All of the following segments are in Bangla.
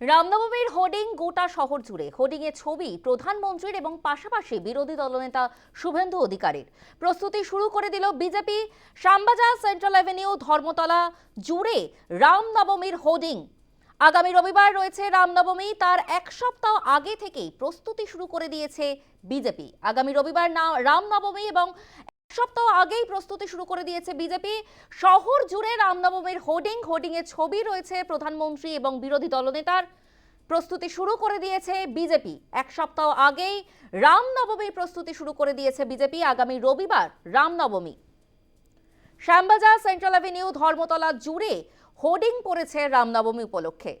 রামনবমীর হোর্ডিং গোটা শহর জুড়ে। হোর্ডিং এর ছবি প্রধানমন্ত্রীর এবং পাশাপাশি বিরোধী দলনেতা শুভেন্দু অধিকারীর। প্রস্তুতি শুরু করে দিল BJP. Shyambazar, central avenue, Dharmatala জুড়ে রামনবমীর হোর্ডিং। আগামী রবিবার রয়েছে রামনবমী। তার এক সপ্তাহ আগে থেকেই প্রস্তুতি শুরু করে দিয়েছে বিজেপি। আগামী রবিবার না রামনবমী এবং সপ্তাহ আগেই প্রস্তুতি শুরু করে দিয়েছে বিজেপি। শহর জুড়ে রামনবমীর হোর্ডিং হোর্ডিং এর ছবি রয়েছে প্রধানমন্ত্রী এবং বিরোধী দলনেতার। প্রস্তুতি শুরু করে দিয়েছে বিজেপি। এক সপ্তাহ আগেই রামনবমীর প্রস্তুতি শুরু করে দিয়েছে বিজেপি। আগামী রবিবার রামনবমী। শ্যামবাজার, সেন্ট্রাল অ্যাভিনিউ, ধর্মতলা জুড়ে হোর্ডিং পড়েছে রামনবমী উপলক্ষে।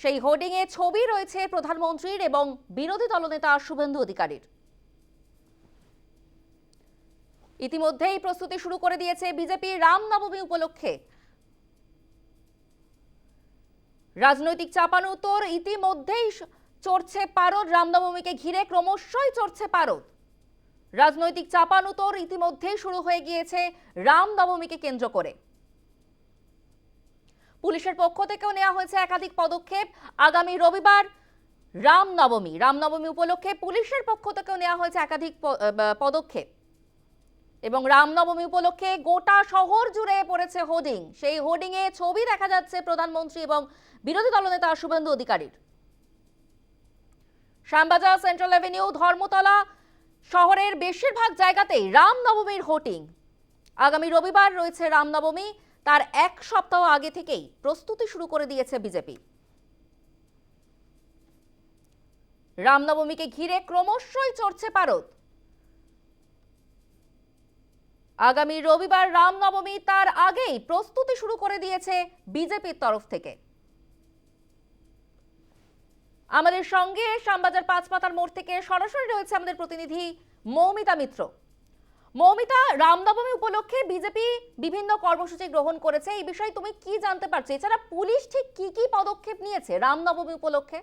সেই হোর্ডিংয়ে ছবি রয়েছে প্রধানমন্ত্রীর এবং বিরোধী দলনেতা শুভেন্দু অধিকারীর। ইতিমধ্যেই প্রস্তুতি শুরু করে দিয়েছে বিজেপি রামনবমী উপলক্ষে। রাজনৈতিক চাপানুতর ইতিমধ্যেই চড়ছে পারদ, রামনবমীকে ঘিরে ক্রমশই চড়ছে পারদ। রাজনৈতিক চাপানুতর ইতিমধ্যেই শুরু হয়ে গিয়েছে রামনবমীকে কেন্দ্র করে। পুলিশের পক্ষ থেকেও নেওয়া হয়েছে একাধিক পদক্ষেপ। আগামী রবিবার রামনবমী রামনবমী উপলক্ষে পুলিশের পক্ষ থেকেও নেওয়া হয়েছে একাধিক পদক্ষেপ। এবং রামনবমী উপলক্ষে গোটা শহর জুড়ে পড়েছে হোর্ডিং। সেই হোর্ডিং এ ছবি দেখা যাচ্ছে প্রধানমন্ত্রী এবং বিরোধী দলনেতা শুভেন্দু অধিকারীর। শ্যামবাজার সেন্ট্রাল অ্যাভিনিউ ধর্মতলা শহরের বেশিরভাগ জায়গাতেই রামনবমীর হোর্ডিং। আগামী রবিবার রয়েছে রামনবমী, তার এক সপ্তাহ আগে থেকেই প্রস্তুতি শুরু করে দিয়েছে বিজেপি। রামনবমীকে ঘিরে ক্রমশই চড়ছে পারদ। আগামী রবিবার রামনবমী তার আগেই প্রস্তুতি শুরু করে দিয়েছে বিজেপির তরফ থেকে। আমাদের সঙ্গে শ্যামবাজার পাঁচপাতার মোড় থেকে সরাসরি রয়েছে আমাদের প্রতিনিধি মৌমিতা মিত্র। মৌমিতা, রামনবমী উপলক্ষে বিজেপি বিভিন্ন কর্মসূচি গ্রহণ করেছে। এই বিষয়ে তুমি কি জানতে পারছ? এছাড়া পুলিশ ঠিক কি কি পদক্ষেপ নিয়েছে রামনবমী উপলক্ষে?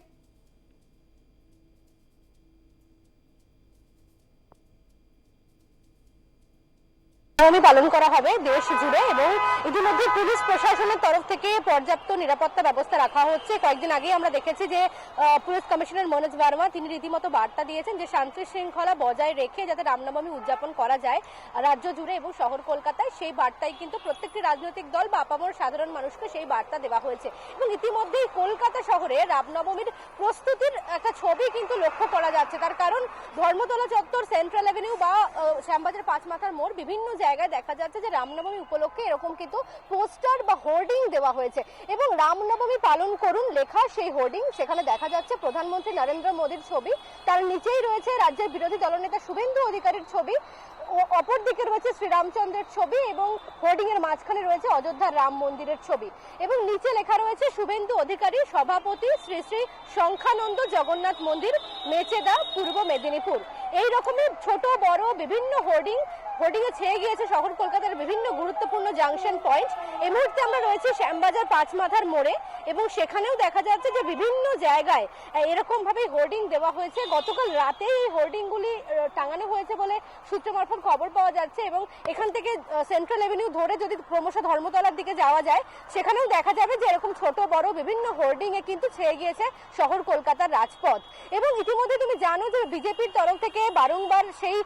নবমী পালন করা হবে দেশ জুড়ে এবং ইতিমধ্যে পুলিশ প্রশাসনের তরফ থেকে পর্যাপ্ত নিরাপত্তা ব্যবস্থা রাখা হচ্ছে। কয়েকদিন আগেই আমরা দেখেছি যে পুলিশ কমিশনার মনোজ বার্মা তিনি রীতিমতো বার্তা দিয়েছেন যে, শান্তি শৃঙ্খলা বজায় রেখে যাতে রামনবমী উদযাপন করা যায় রাজ্য জুড়ে এবং শহর কলকাতায়, সেই বার্তাই কিন্তু প্রত্যেকটি রাজনৈতিক দল বা আপামর সাধারণ মানুষকে সেই বার্তা দেওয়া হয়েছে। এবং ইতিমধ্যেই কলকাতা শহরে রামনবমীর প্রস্তুতির একটা ছবি কিন্তু লক্ষ্য করা যাচ্ছে। তার কারণ ধর্মতলা চত্বর, সেন্ট্রাল অ্যাভিনিউ বা শ্যামবাজার পাঁচমাথার মোড়, বিভিন্ন জায়গায় দেখা যাচ্ছে যে রামনবমী উপলক্ষে এরকম কিন্তু পোস্টার বা হোর্ডিং দেওয়া হয়েছে। এবং রামনবমী পালন করুন লেখা সেই হোর্ডিং। সেখানে দেখা যাচ্ছে প্রধানমন্ত্রী নরেন্দ্র মোদীর ছবি। তার নিচেই রয়েছে রাজ্যের বিরোধী দলনেতা শুভেন্দু অধিকারীর ছবি। অপর দিকে রয়েছে শ্রীরামচন্দ্রের ছবি এবং হোর্ডিং এর মাঝখানে রয়েছে অযোধ্যার রাম মন্দিরের ছবি। এবং নিচে লেখা রয়েছে শুভেন্দু অধিকারী, সভাপতি শ্রী শ্রী সংখ্যানন্দ জগন্নাথ মন্দির, মেচেদা, পূর্ব মেদিনীপুর। এই রকমের ছোট, বড়, বিভিন্ন হোর্ডিং হোর্ডিং এ ছেয়ে গিয়েছে শহর কলকাতার বিভিন্ন গুরুত্বপূর্ণ জাংশন পয়েন্ট এই মুহূর্তে আমরা রয়েছি শ্যামবাজার পাঁচমাথার মোড়ে। এবং সেখানেও দেখা যাচ্ছে যে বিভিন্ন জায়গায় এরকম ভাবে হোর্ডিং দেওয়া হয়েছে। গতকাল রাতে এই হোর্ডিং গুলি টাঙানো হয়েছে বলে সূত্র মারফত খবর পাওয়া যাচ্ছে এবং এখান থেকে সেন্ট্রাল এভিনিউ ধরে যদি ক্রমশ ধর্মতলার দিকে যাওয়া যায়, সেখানেও দেখা যাবে যে এরকম ছোট, বড় বিভিন্ন হোর্ডিং এ কিন্তু ছেয়ে গিয়েছে শহর কলকাতার রাজপথ। এবং ইতিমধ্যে তুমি জানো যে বিজেপির তরফ থেকে বারংবার সেই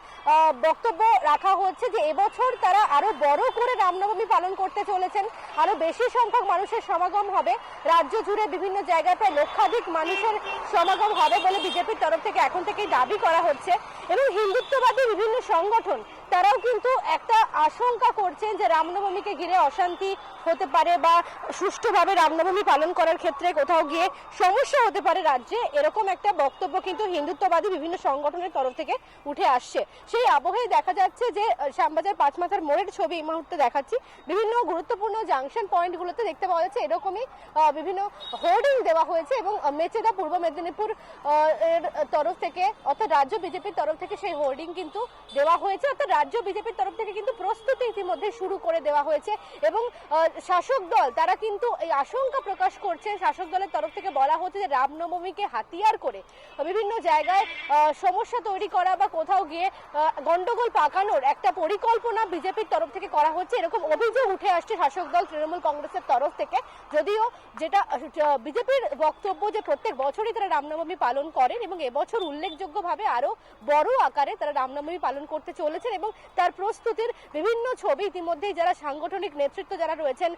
বক্তব্য রাখা হচ্ছে যে এবছর তারা আরও বড় করে রামনবমী পালন করতে চলেছেন। আরও বেশি সংখ্যক মানুষের সমাগম হবে। রাজ্য জুড়ে বিভিন্ন জায়গাতে লক্ষাধিক মানুষের সমাগম হবে বলে বিজেপির তরফ থেকে এখন থেকেই দাবি করা হচ্ছে। এবং হিন্দুত্ববাদী বিভিন্ন সংগঠন তারাও কিন্তু একটা আশঙ্কা করছেন যে রামনবমীকে ঘিরে অশান্তি হতে পারে বা সুষ্ঠুভাবে রামনবমী পালন করার ক্ষেত্রে কোথাও গিয়ে সমস্যা হতে পারে রাজ্যে, এরকম একটা বক্তব্য কিন্তু হিন্দুত্ববাদী বিভিন্ন সংগঠনের তরফ থেকে উঠে আসছে। সেই আবহে দেখা যাচ্ছে যে শ্যামবাজার পাঁচমাথার মোড়ের ছবি এই মুহূর্তে দেখাচ্ছি। বিভিন্ন গুরুত্বপূর্ণ জাংশন পয়েন্টগুলোতে দেখতে পাওয়া যাচ্ছে এরকমই বিভিন্ন হোর্ডিং দেওয়া হয়েছে এবং মেচেদা পূর্ব মেদিনীপুর এর তরফ থেকে অর্থাৎ রাজ্য বিজেপির তরফ থেকে সেই হোর্ডিং কিন্তু দেওয়া হয়েছে। অর্থাৎ রাজ্য বিজেপির তরফ থেকে কিন্তু প্রস্তুতি ইতিমধ্যে শুরু করে দেওয়া হয়েছে এবং শাসক দল, তারা কিন্তু এই আশঙ্কা প্রকাশ করছে, শাসক দলের তরফ থেকে বলা হচ্ছে যে রামনবমীকে হাতিয়ার করে বিভিন্ন জায়গায় সমস্যা তৈরি করা বা কোথাও গিয়ে গন্ডগোল পাকানোর একটা পরিকল্পনা বিজেপির তরফ থেকে করা হচ্ছে। এরকম অভিযোগ উঠে আসছে শাসক দল তৃণমূল কংগ্রেসের তরফ থেকে। যদিও যেটা বিজেপির বক্তব্য যে প্রত্যেক বছরই তারা রামনবমী পালন করেন এবং এবছর উল্লেখযোগ্যভাবে আরও বড় আকারে তারা রামনবমী পালন করতে চলেছেন এবং তার প্রস্তুতির বিভিন্ন ছবি ইতিমধ্যেই যারা সাংগঠনিক নেতৃত্ব যারা রয়েছেন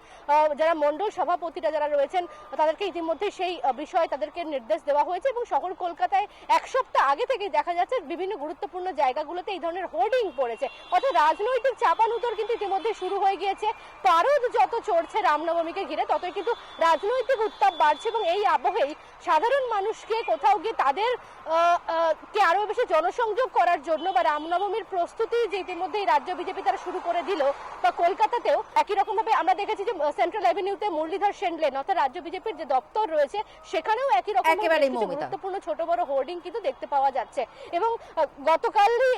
যারা মণ্ডল সভাপতিরা যারা রয়েছেন, তাদেরকে ইতিমধ্যে সেই বিষয়ে তাদেরকে নির্দেশ দেওয়া হয়েছে এবং শহর কলকাতায় এক সপ্তাহ আগে থেকেই দেখা যাচ্ছে বিভিন্ন গুরুত্বপূর্ণ জায়গাগুলোতে এই ধরনের হোর্ডিং পড়েছে। অর্থাৎ রাজনৈতিক চাপানুতর কিন্তু ইতিমধ্যে শুরু হয়ে গিয়েছে। পারদ যত চড়ছে রামনবমীকে ঘিরে, ততই কিন্তু রাজনৈতিক উত্তাপ বাড়ছে এবং এই আবহেই সাধারণ মানুষকে কোথাও গিয়ে তাদের কে আরও বেশি জনসংযোগ করার জন্য বা রামনবমীর প্রস্তুতি যে ইতিমধ্যে এই রাজ্য বিজেপি তারা শুরু করে দিল। বা কলকাতাতেও একই রকম ভাবে আমরা দেখেছি যে সেন্ট্রাল অ্যাভিনিউতে মুরলীধর সেন লেন অর্থাৎ রাজ্য বিজেপির যে দপ্তর রয়েছে সেখানেও একই রকম গুরুত্বপূর্ণ ছোট বড় হোর্ডিং কিন্তু দেখতে পাওয়া যাচ্ছে। এবং গতকালই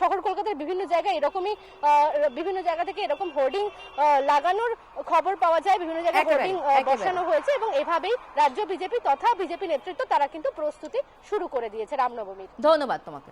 শহর কলকাতার বিভিন্ন জায়গায় এরকমই বিভিন্ন জায়গা থেকে এরকম হোর্ডিং লাগানোর খবর পাওয়া যায় বিভিন্ন জায়গায় হোর্ডিং বসানো হয়েছে এবং এভাবেই রাজ্য বিজেপি তথা বিজেপি নেতৃত্ব তারা কিন্তু প্রস্তুতি শুরু করে দিয়েছে রামনবমীর। ধন্যবাদ তোমাকে।